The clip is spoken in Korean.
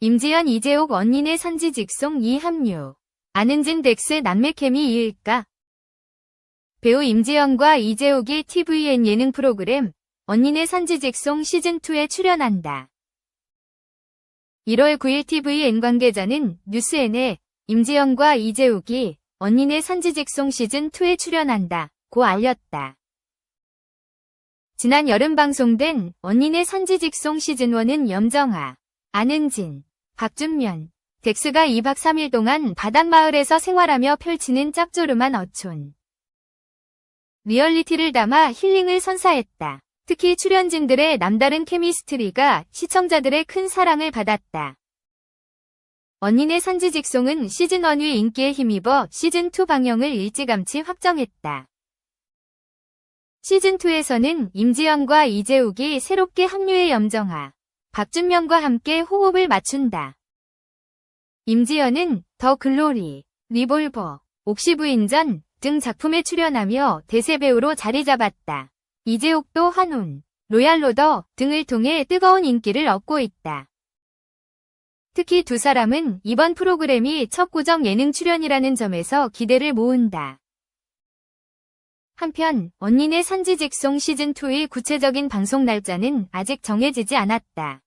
임지연 이재옥 언니네 선지 직송 이합류. 안은진 덱스 남매 케미이일까? 배우 임지연과 이재옥이 TVN 예능 프로그램 언니네 선지 직송 시즌2에 출연한다. 1월 9일 TVN 관계자는 뉴스엔에 임지연과 이재욱이 언니네 선지직송 시즌2에 출연한다. 고 알렸다. 지난 여름 방송된 언니네 선지직송 시즌1은 염정아, 안은진, 박준면, 덱스가 2박 3일 동안 바닷마을에서 생활하며 펼치는 짭조름한 어촌. 리얼리티를 담아 힐링을 선사했다. 특히 출연진들의 남다른 케미스트리가 시청자들의 큰 사랑을 받았다. 언니네 선지직송은 시즌1 위 인기에 힘입어 시즌2 방영을 일찌감치 확정했다. 시즌2에서는 임지연과 이재욱이 새롭게 합류해 염정아, 박준명과 함께 호흡을 맞춘다. 임지연은 더 글로리, 리볼버, 옥시부인전 등 작품에 출연하며 대세배우로 자리 잡았다. 이재욱도 한운, 로얄로더 등을 통해 뜨거운 인기를 얻고 있다. 특히 두 사람은 이번 프로그램이 첫 고정 예능 출연이라는 점에서 기대를 모은다. 한편 언니네 선지직송 시즌2의 구체적인 방송 날짜는 아직 정해지지 않았다.